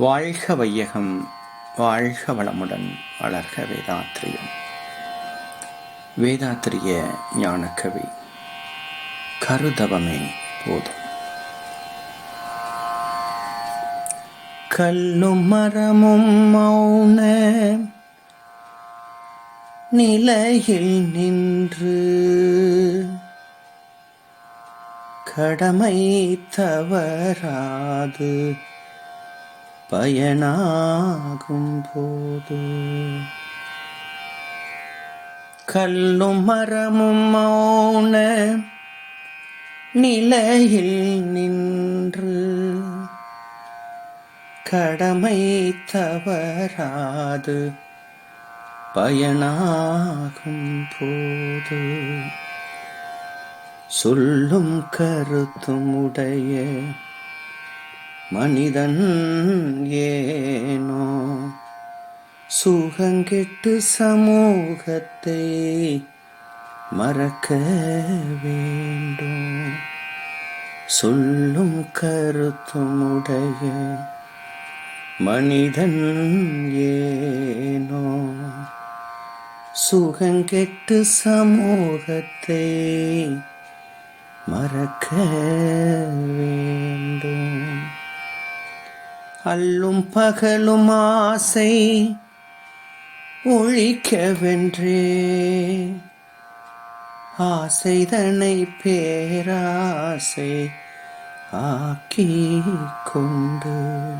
வாழ்க வையகம் வாழ்க வளமுடன் வளர்க வேதாத்திரியம். வேதாத்திரிய ஞானக்கவி கருதவமே போதும். கல்லும் மரமும் மௌன நிலையில் நின்று கடமை தவறாது பயனாகும் போது கல்லும் மரமும் மௌன நிலையில் நின்று கடமை தவறாது பயனாகும் போது சொல்லும் கருத்தும் உடைய மனிதன் ஏனோ? சுகங்கெட்டு சமூகத்தை மறக்க வேண்டும். சொல்லும் கருத்துமுடைய மனிதன் ஏனோ? சுகங்கெட்டு சமூகத்தை மறக்க வேண்டும். அல்லும் பகலும் ஆசை ஒழிக்கவென்றே. ஆசைதனை பேராசை ஆக்கி கொண்டு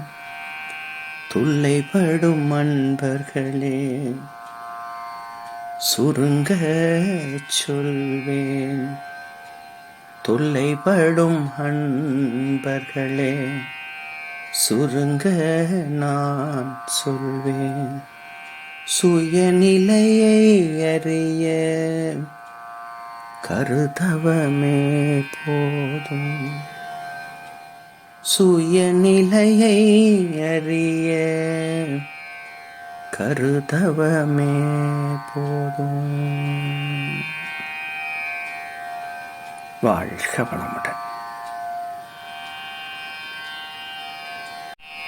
துள்ளைப்படும் அன்பர்களே சுருங்க சொல்வேன். தொல்லைப்படும் அன்பர்களே சுருங்க நான் சொல்வேன். சுயநிலையை அறிய கருதவமே போதும். சுயநிலையை அறிய கருதவமே போதும். வாழ்க வளமுடன்.